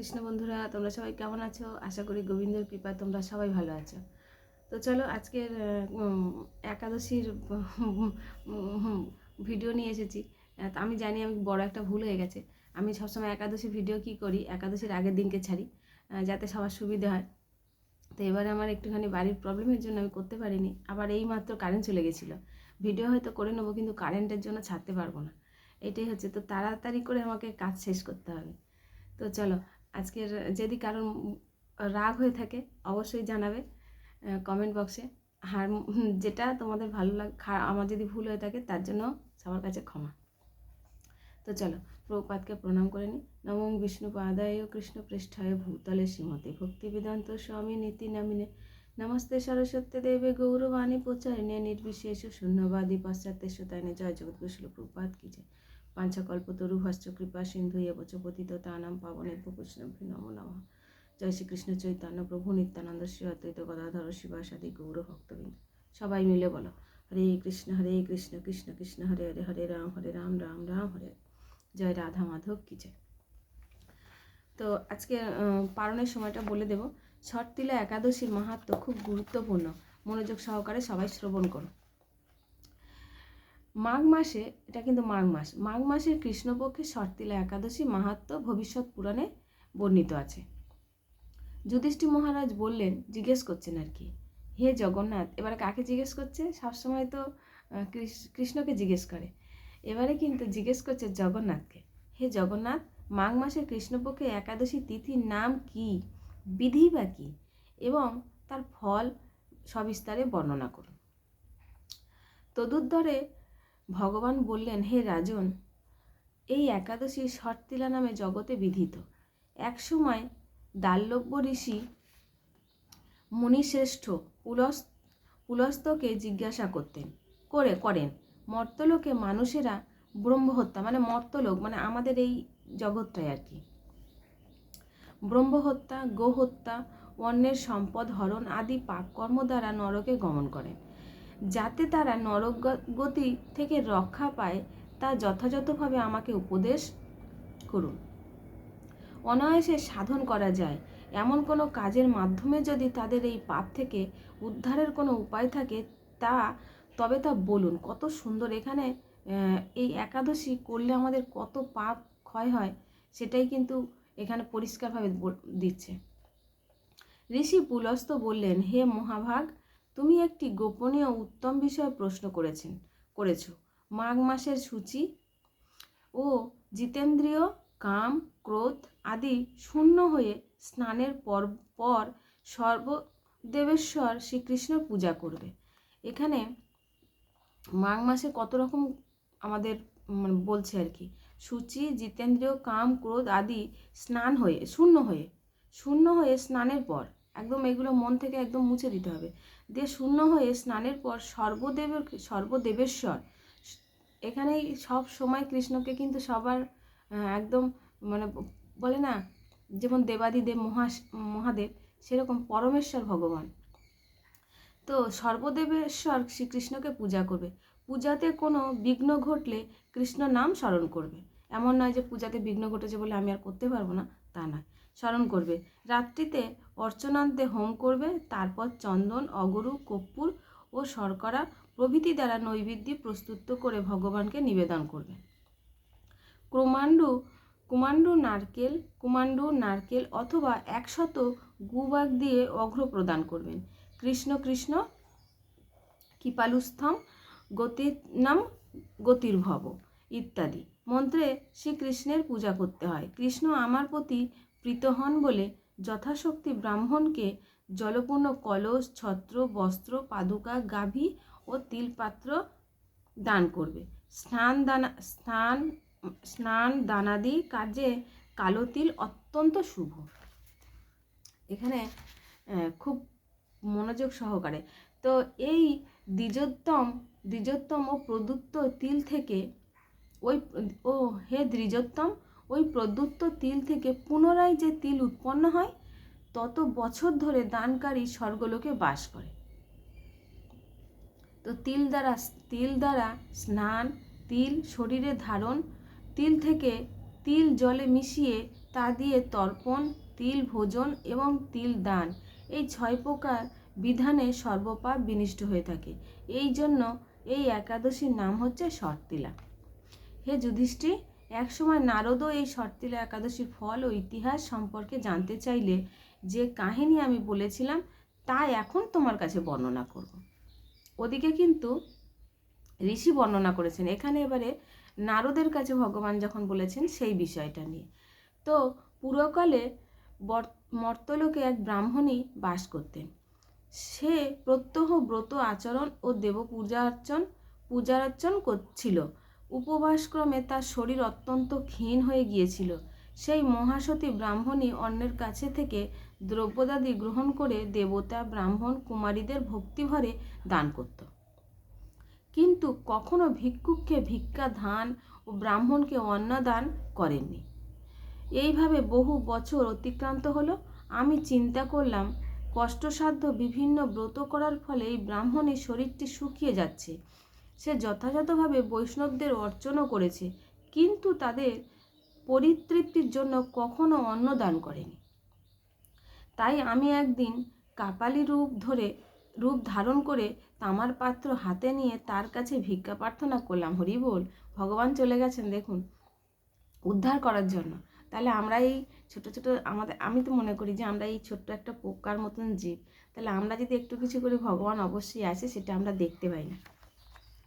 কৃষ্ণ বন্ধুরা, তোমরা সবাই কেমন আছো? আশা করি গোবিন্দের কৃপায় তোমরা সবাই ভালো আছো। তো চলো আজকের একাদশীর ভিডিও নিয়ে এসেছি। আমি জানি আমি বড় একটা ভুল হয়ে গেছে। আমি সবসময় একাদশী ভিডিও কি করি? একাদশীর আগের দিনকে ছাড়ি যাতে সবার সুবিধে হয়। তো এবারে আমার একটুখানি বাড়ির প্রবলেমের জন্য আমি করতে পারিনি। আবার এই মাত্র কারেন্ট চলে গেছিল। ভিডিও হয়তো করে নেব, কিন্তু কারেন্টের জন্য ছাড়তে পারব না। এটাই হচ্ছে, তো তাড়াতাড়ি করে আমাকে কাজ শেষ করতে হবে। তো চলো আজকের, যদি কারণ রাগ হয়ে থাকে, অবশ্যই জানাবে কমেন্ট বক্সে আর যেটা তোমাদের ভালো লাগ আমার যদি ভুল হয়ে থাকে, তার জন্য সবার কাছে ক্ষমা। তো চলো প্রভুপাতকে প্রণাম করে নিই। নমং বিষ্ণু পাদায় কৃষ্ণ পৃষ্ঠায় ভূতলে শ্রীমতী ভক্তি বেদান্ত স্বামী নীতি নামিনে। নমস্তে সরস্বতী দেবে গৌরবাণী প্রচারিণে নির্বিশেষ শূন্যবাদী পাশ্চাত্য শতায়নে জয় জগৎ প্রপাত কি জয়। পাঞ্চকল্পতরু ভস্য কৃপা সিন্ধু এবচ পতিত তানাম পাবনে কৃষ্ণভি নম নমঃ। জয় শ্রীকৃষ্ণ চৈতন্য, প্রভু নিত্যানন্দ, শ্রী অদ্বৈত গদাধর শিবাসাদি গৌর ভক্তবৃন্দ। সবাই মিলে বলো, হরে কৃষ্ণ হরে কৃষ্ণ কৃষ্ণ কৃষ্ণ, হরে হরে হরে রাম হরে রাম রাম রাম, হরে। জয় রাধা মাধব কি জয়। তো আজকে পালনের সময়টা বলে দেব, ছট তিলা একাদশীর মাহাত্ম খুব গুরুত্বপূর্ণ। মনোযোগ সহকারে সবাই শ্রবণ করো। মাঘ মাসে, এটা কিন্তু মাঘ মাস, মাঘ মাসের কৃষ্ণপক্ষে শর্তিলা একাদশী মাহাত্ম ভবিষ্যৎ পুরাণে বর্ণিত আছে। যুধিষ্ঠি মহারাজ বললেন, জিজ্ঞেস করছেন আর কি, হে জগন্নাথ, এবারে কাকে জিজ্ঞেস করছে? সবসময় তো কৃষ্ণকে জিজ্ঞেস করে। এবারে কিন্তু জিজ্ঞেস করছে জগন্নাথকে, হে জগন্নাথ, মাঘ মাসের কৃষ্ণপক্ষে একাদশী তিথির নাম কি, বিধি বা কি? এবং তার ফল সবিস্তারে বর্ণনা করুন। তদুত্তরে ভগবান বললেন, হে রাজন, এই একাদশী শর্তিলা নামে জগতে বিধিত। একসময় দাল্লব্য ঋষি মুনিশ্রেষ্ঠ পুলস পুলস্তকে জিজ্ঞাসা করতেন, করে, করেন, মর্তলোকে মানুষেরা ব্রহ্মহত্যা মানে মর্তলোক মানে আমাদের এই জগৎটাই আর কি। ব্রহ্মহত্যা, গোহত্যা, অন্যের সম্পদ হরণ আদি পাপকর্ম দ্বারা নরকে গমন করেন। যাতে তারা নরক গতি থেকে রক্ষা পায়, তা যথাযথভাবে আমাকে উপদেশ করুন। অনায়াসে সাধন করা যায়। এমন কোনো কাজের মাধ্যমে যদি তাদের এই পাপ থেকে উদ্ধারের কোনো উপায় থাকে, তা, তবে তা বলুন। কত সুন্দর। এখানে এই একাদশী করলে আমাদের কত পাপ ক্ষয় হয়, সেটাই কিন্তু এখানে পরিষ্কারভাবে দিচ্ছে। ঋষি পুলস্ত বললেন, হে মহাভাগ তুমি একটি গোপনীয় উত্তম বিষয়ে প্রশ্ন করেছেন, করেছ। মাঘ মাসের সূচি ও জিতেন্দ্রীয়, কাম, ক্রোধ আদি শূন্য হয়ে স্নানের পর পর সর্বদেবেশ্বর শ্রীকৃষ্ণ পূজা করবে। এখানে মাঘ মাসে কত রকম আমাদের মানে বলছে আর কি? সূচি, জিতেন্দ্রীয়, কাম, ক্রোধ আদি স্নান হয়ে, শূন্য হয়ে শূন্য হয়ে স্নানের পর। একদম এগুলো মন থেকে একদম মুছে দিতে হবে। দিয়ে শূন্য হয়ে স্নানের পর সর্বদেবের, সর্বদেবেশ্বর এখানেই সব সময় কৃষ্ণকে কিন্তু সবার একদম মানে বলে না, যেমন দেবাদিদেব, মহা, মহাদেব, সেরকম পরমেশ্বর ভগবান। তো সর্বদেবেশ্বর শ্রীকৃষ্ণকে পূজা করবে। পূজাতে কোনো বিঘ্ন ঘটলে কৃষ্ণ নাম স্মরণ করবে। এমন নয় যে পূজাতে বিঘ্ন ঘটেছে বলে আমি আর করতে পারব না, তা নয়। স্মরণ করবে। রাত্রিতে অর্চনান্তে হোম করবে, তারপর চন্দন, অগরু, কর্পূর ও শর্করা প্রভৃতি দ্বারা নৈবেদ্য প্রস্তুত করে ভগবানকে নিবেদন করবে। ক্রমাণ্ডু, কুমাণ্ডু নারকেল কুমাণ্ডু নারকেল অথবা একশত গুবাগ দিয়ে অঘ্র প্রদান করবেন। কৃষ্ণ কৃষ্ণ, কৃপালুস্থম গতির নাম গতির্ভব ইত্যাদি। মন্ত্রে শ্রীকৃষ্ণের পূজা করতে হয়। কৃষ্ণ আমার প্রতি প্রীত হন বলে যথাশক্তি ব্রাহ্মণকে জলপূর্ণ কলস, ছত্র, বস্ত্র, পাদুকা, গাভী ও তিলপাত্র দান করবে। স্নান দানা, স্নান স্নান দানাদি কাজে কালো তিল অত্যন্ত শুভ। এখানে খুব মনোযোগ সহকারে। তো এই দ্বিজোত্তম দ্বিজোত্তম ও প্রদত্ত তিল থেকে ওই, ও হে দ্বিজোত্তম ওই প্রদত্ত তিল থেকে পুনরায় যে তিল উৎপন্ন হয়, তত বছর ধরে দানকারী স্বর্গলোকে বাস করে। তো তিল দ্বারা তিল দ্বারা স্নান, তিল শরীরে ধারণ, তিল থেকে তিল জলে মিশিয়ে তা দিয়ে তর্পণ, তিল ভোজন এবং তিল দান, এই ছয় প্রকার বিধানে সর্বপাপ বিনিষ্ট হয়ে থাকে। এই জন্য এই একাদশীর নাম হচ্ছে শর্তিলা হে যুধিষ্ঠির একসময় নারদও এই শর্তিলা একাদশীর ফল ও ইতিহাস সম্পর্কে জানতে চাইলে যে কাহিনী আমি বলেছিলাম, তা এখন তোমার কাছে বর্ণনা করব। ওদিকে কিন্তু ঋষি বর্ণনা করেছেন, এখানে এবারে নারদের কাছে ভগবান যখন বলেছেন সেই বিষয়টা নিয়ে। তো পুরকালে মর্তলোকে এক ব্রাহ্মণী বাস করতেন। সে প্রত্যহ ব্রত আচরণ ও দেব পূজা অর্চন পূজার্চন করছিল। উপবাসক্রমে তার শরীর অত্যন্ত ক্ষীণ হয়ে গিয়েছিল। সেই মহাসতী ব্রাহ্মণী অন্যের কাছে থেকে দ্রব্যদাদি গ্রহণ করে দেবতা, ব্রাহ্মণ, কুমারীদের ভক্তিভরে দান করত। কিন্তু কখনো ভিক্ষুককে ভিক্ষা, ধান ও ব্রাহ্মণকে অন্ন দান করেননি। এইভাবে বহু বছর অতিক্রান্ত হলো। আমি চিন্তা করলাম, কষ্টসাধ্য বিভিন্ন ব্রত করার ফলে এই ব্রাহ্মণের শরীরটি শুকিয়ে যাচ্ছে। সে যথাযথভাবে বৈষ্ণবদের অর্চনও করেছে, কিন্তু তাদের পরিতৃপ্তির জন্য কখনো অন্ন দান করেনি। তাই আমি একদিন কাপালি রূপ ধরে, রূপ ধারণ করে তামার পাত্র হাতে নিয়ে তার কাছে ভিক্ষা প্রার্থনা করলাম, হরি বল, ভগবান চলে গেছেন দেখুন, উদ্ধার করার জন্য। তাহলে আমরা এই ছোট ছোট আমাদের, আমি তো মনে করি যে আমরা এই ছোট্ট একটা পোকার মতন জীব। তাহলে আমরা যদি একটু কিছু করি ভগবান অবশ্যই আসে সেটা আমরা দেখতে পাই না।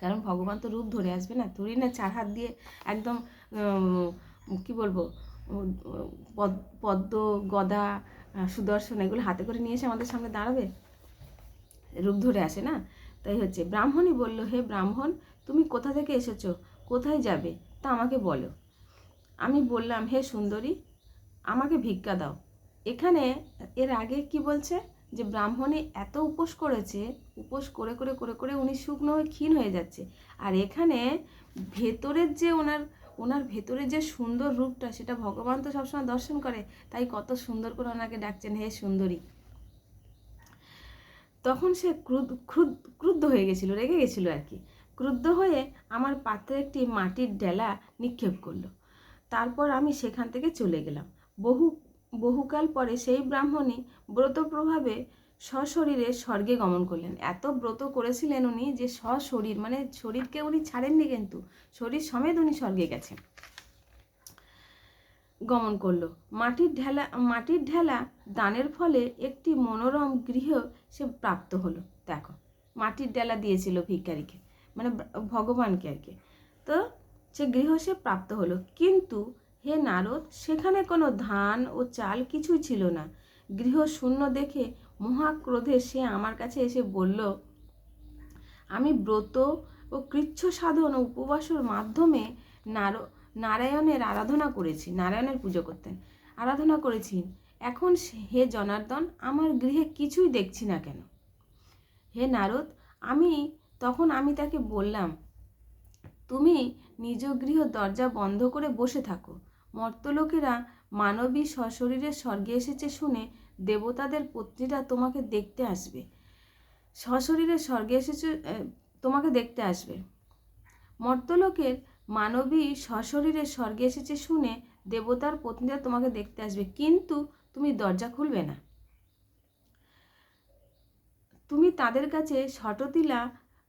কারণ ভগবান তো রূপ ধরে আসবে না। ধরি না চার হাত দিয়ে একদম কি বলব পদ্ম, গদা সুদর্শন এগুলো হাতে করে নিয়ে এসে আমাদের সামনে দাঁড়াবে? রূপ ধরে আসে না? তাই হচ্ছে, ব্রাহ্মণই বলল, হে ব্রাহ্মণ, তুমি কোথা থেকে এসেছ? কোথায় যাবে? তা আমাকে বলো। আমি বললাম, হে সুন্দরী, আমাকে ভিক্ষা দাও। এখানে, এর আগে কি বলছে? যে ব্রাহ্মণে এত উপোস করেছে উপোস করে করে করে করে উনি শুকনো হয়ে ক্ষীণ হয়ে যাচ্ছে। আর এখানে ভেতরের যে ওনার ওনার ভেতরের যে সুন্দর রূপটা সেটা ভগবান তো সবসময় দর্শন করে তাই কত সুন্দর করে ওনাকে ডাকছেন হে সুন্দরী। তখন সে ক্রুদ ক্রুদ্ধ ক্রুদ্ধ হয়ে গেছিল রেগে গেছিল আর কি। ক্রুদ্ধ হয়ে আমার পাত্রে একটি মাটির ডেলা নিক্ষেপ করল। তারপর আমি সেখান থেকে চলে গেলাম। বহু বহুকাল পরে সেই ব্রাহ্মণী ব্রত প্রভাবে সশরীরে স্বর্গে গমন করলেন। এত ব্রত করেছিলেন উনি যে সশরীর মানে শরীরকে উনি ছাড়েননি কিন্তু, শরীর সমেত উনি স্বর্গে গেছেন। গমন করল। মাটির ঢেলা মাটির ঢেলা দানের ফলে একটি মনোরম গৃহ সে প্রাপ্ত হলো। দেখো, মাটির ডেলা দিয়েছিল ভিক্ষারীকে মানে ভগবানকে আর কি। তো সে গৃহ সে প্রাপ্ত হলো। কিন্তু হে নারদ, সেখানে কোনো ধান ও চাল কিছুই ছিল না। গৃহ শূন্য দেখে মহাক্রোধে সে আমার কাছে এসে বলল, আমি ব্রত ও কৃচ্ছ সাধন ও উপবাসের মাধ্যমে নার, নারায়ণের আরাধনা করেছি, নারায়ণের পুজো করতেন আরাধনা করেছি। এখন হে জনার্দন, আমার গৃহে কিছুই দেখছি না কেন? হে নারদ, আমি, তখন আমি তাকে বললাম তুমি নিজ গৃহ দরজা বন্ধ করে বসে থাকো। মর্তলোকেরা মানবী সশরীরে স্বর্গে এসেছে শুনে দেবতাদের পত্নীরা তোমাকে দেখতে আসবে। সশরীরে স্বর্গে এসেছে তোমাকে দেখতে আসবে। মর্তলোকের মানবী সশরীরে স্বর্গে এসেছে শুনে দেবতার পত্নীরা তোমাকে দেখতে আসবে, কিন্তু তুমি দরজা খুলবে না। তুমি তাদের কাছে শটতিলা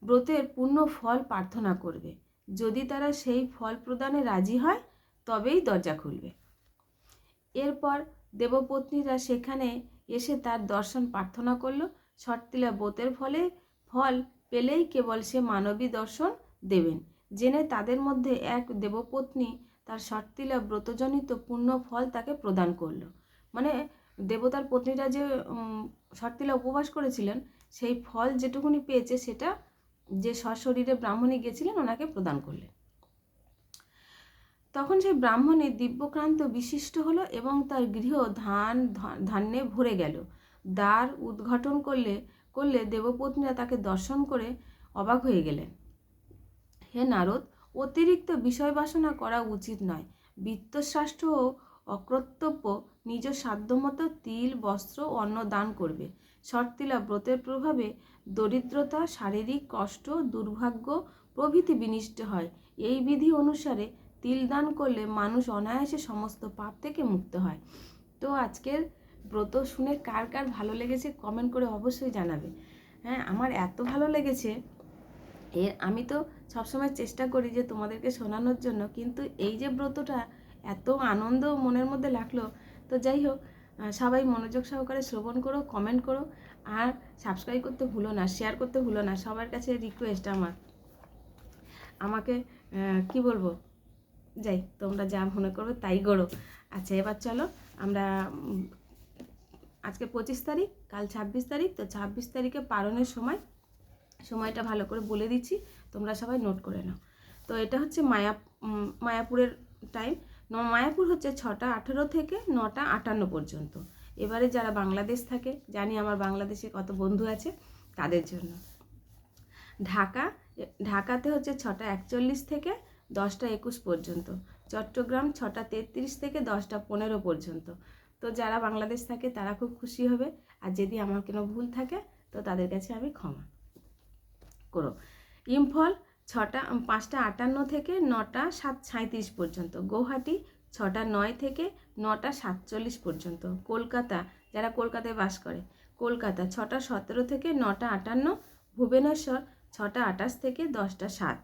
ব্রতের পূর্ণ ফল প্রার্থনা করবে। যদি তারা সেই ফল প্রদানে রাজি হয়, তবেই দরজা খুলবে। এরপর দেবপত্নীরা সেখানে এসে তার দর্শন প্রার্থনা করল। শর্তিলা বোতের ফলে ফল পেলেই কেবল সে মানবী দর্শন দেবেন। জেনে তাদের মধ্যে এক দেবপত্নী তার শর্তিলা ব্রতজনিত পূর্ণ ফল তাকে প্রদান করল। মানে দেবতার পত্নীরা যে শর্তিলা উপবাস করেছিলেন, সেই ফল যেটুকুনি পেয়েছে সেটা যে সশরীরে ব্রাহ্মণী গেছিলেন, ওনাকে প্রদান করলেন। তখন সেই ব্রাহ্মণী দিব্যক্রান্ত বিশিষ্ট হলো এবং তার গৃহ ধান ধান্যে ভরে গেল। দ্বার উদ্ঘাটন করলে করলে দেবপত্নীরা তাকে দর্শন করে অবাক হয়ে গেলেন। হে নারদ, অতিরিক্ত বিষয় বাসনা করা উচিত নয়। বিত্তশ্রাষ্ঠ ও অকর্তব্য নিজ সাধ্যমতো তিল, বস্ত্র অন্ন দান করবে। শর্তিলা ব্রতের প্রভাবে দরিদ্রতা, শারীরিক কষ্ট, দুর্ভাগ্য প্রভৃতি বিনিষ্ট হয়। এই বিধি অনুসারে তিল দান করলে মানুষ অনায়াসে সমস্ত পাপ থেকে মুক্ত হয়। তো আজকের ব্রত শুনে কার কার ভালো লেগেছে কমেন্ট করে অবশ্যই জানাবে। হ্যাঁ আমার এত ভালো লেগেছে এর আমি তো সবসময় চেষ্টা করি যে তোমাদেরকে শোনানোর জন্য, কিন্তু এই যে ব্রতটা এত আনন্দ মনের মধ্যে লাগল, তো যাই হোক সবাই মনোযোগ সহকারে শ্রবণ করো কমেন্ট করো, আর সাবস্ক্রাইব করতে ভুলো না শেয়ার করতে ভুলো না, সবার কাছে রিকোয়েস্ট আমার। আমাকে কি বলব? যাই, তোমরা যা মনে করবে তাই করো। আচ্ছা এবার চলো, আমরা আজকে পঁচিশ তারিখ, কাল ছাব্বিশ তারিখ, তো ছাব্বিশ তারিখে পালনের সময়, সময়টা ভালো করে বলে দিচ্ছি, তোমরা সবাই নোট করে নাও। তো এটা হচ্ছে মায়া মায়াপুরের টাইম মায়াপুর হচ্ছে ছটা আঠেরো থেকে নটা আটান্ন পর্যন্ত। এবারে যারা বাংলাদেশ থাকে, জানি আমার বাংলাদেশে কত বন্ধু আছে, তাদের জন্য। ঢাকা, ঢাকাতে হচ্ছে ছটা একচল্লিশ থেকে দশটা একুশ পর্যন্ত। চট্টগ্রাম ছটা তেত্রিশ থেকে দশটা পনেরো পর্যন্ত। তো যারা বাংলাদেশ থাকে, তারা খুব খুশি হবে। আর যদি আমার কোনো ভুল থাকে, তো তাদের কাছে আমি ক্ষমা করো ইম্ফল ছটা, পাঁচটা আটান্ন থেকে নটা সাত সাঁত্রিশ পর্যন্ত। গৌহাটি ছটা নয় থেকে নটা সাতচল্লিশ পর্যন্ত। কলকাতা, যারা কলকাতায় বাস করে, কলকাতা ছটা সতেরো থেকে নটা আটান্ন, ভুবনেশ্বর ছটা আটাশ থেকে দশটা সাত।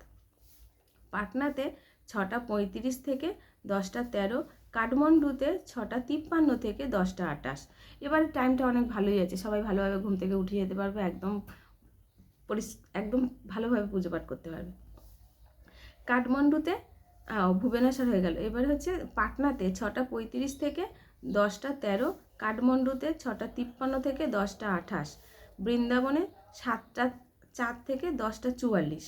পাটনাতে ছটা পঁয়ত্রিশ থেকে দশটা তেরো, কাঠমান্ডুতে ছটা তিপ্পান্ন থেকে দশটা আটাশ। এবার টাইমটা অনেক ভালোই আছে, সবাই ভালোভাবে ঘুম থেকে উঠে যেতে পারবে, একদম পরিস, একদম ভালোভাবে পুজো পাঠ করতে পারবে। কাঠমান্ডুতে ভুবনেশ্বর হয়ে গেল। এবার হচ্ছে পাটনাতে ছটা পঁয়ত্রিশ থেকে দশটা তেরো, কাঠমান্ডুতে ছটা তিপ্পান্ন থেকে দশটা আঠাশ, বৃন্দাবনে সাতটা চার থেকে দশটা চুয়াল্লিশ,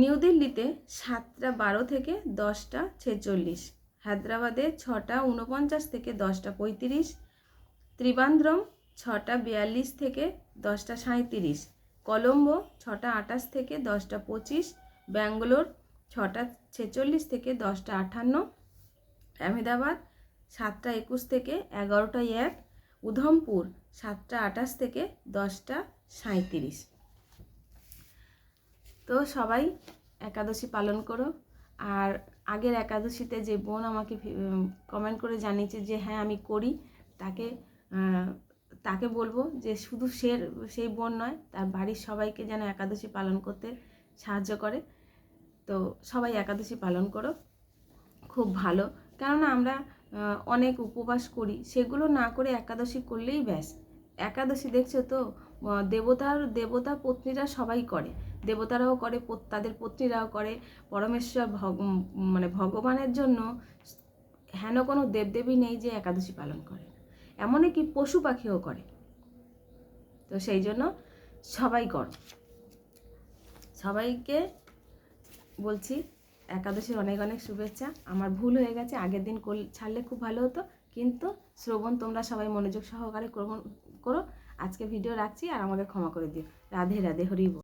নিউ দিল্লিতে সাতটা বারো থেকে দশটা ছেচল্লিশ, হায়দ্রাবাদে ছটা উনপঞ্চাশ থেকে দশটা পঁয়ত্রিশ, ত্রিবান্দ্রম ছটা বিয়াল্লিশ থেকে দশটা সাঁত্রিশ কলম্বো ছটা আটাশ থেকে দশটা পঁচিশ, ব্যাঙ্গালোর ছটা ছেচল্লিশ থেকে দশটা আটান্ন আহমেদাবাদ সাতটা একুশ থেকে এগারোটা এক, উধমপুর সাতটা আঠাশ থেকে দশটা সাঁত্রিশ তো সবাই একাদশী পালন করো। আর আগের একাদশীতে যে বোন আমাকে কমেন্ট করে জানিয়েছে যে হ্যাঁ আমি করি। তাকে তাকে বলব যে, শুধু সে, সেই বোন নয়, তার বাড়ির সবাইকে যেন একাদশী পালন করতে সাহায্য করে। তো সবাই একাদশী পালন করো, খুব ভালো। কেননা আমরা অনেক উপবাস করি, সেগুলো না করে একাদশী করলেই ব্যাস। একাদশী দেখছ তো দেবতার, দেবতা পত্নীরা সবাই করে। দেবতারাও করে তাদের পত্নীরাও করে। পরমেশ্বর ভগ- মানে ভগবানের জন্য হেন কোনো দেবদেবী নেই যে একাদশী পালন করে। এমনই কি পশু পাখিও করে। তো সেই জন্য সবাই কর। সবাইকে বলছি, একাদশীর অনেক অনেক শুভেচ্ছা। আমার ভুল হয়ে গেছে, আগের দিন কল ছাড়লে খুব ভালো হতো। কিন্তু শ্রবণ তোমরা সবাই মনোযোগ সহকারে করো করো। আজকে ভিডিও রাখছি আর আমাকে ক্ষমা করে দিও। রাধে রাধে, হরি বল।